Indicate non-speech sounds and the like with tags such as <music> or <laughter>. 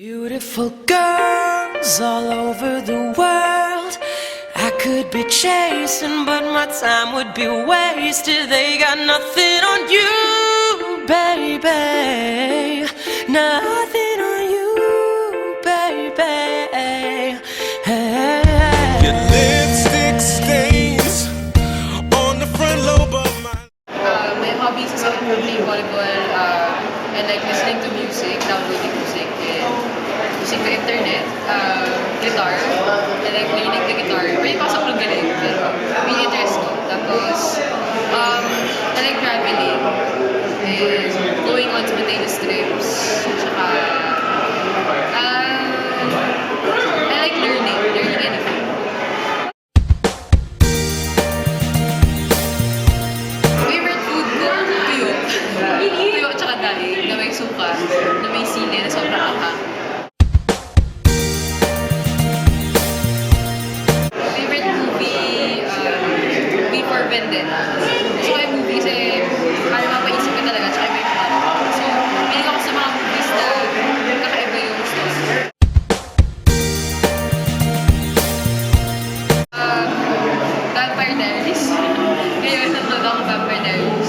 Beautiful girls all over the world. I could be chasing, but my time would be wasted. They got nothing on you, baby. Nothing on you, baby. Hey. Your lipstick stains on the front lobe of my. Uh, my hobbies is ako playing volleyball uh, and like listening to music, downloading music, and using the internet, uh, guitar, and like learning the guitar. Pwede pa sa galing. Pero, really interest ko. Tapos, um, I like traveling. And going on spontaneous trips. Tsaka, uh, I like learning. Learning anything. Favorite food ko? Tuyo. <laughs> Tuyo tsaka daing na may suka. Na may depende. So, yung movie kasi eh, para mapaisip ka talaga, tsaka may plot. So, pinig ako sa mga movies na kakaiba yung gusto. Uh, Vampire Diaries. Ngayon, nandun ako Vampire Diaries.